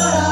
없어요.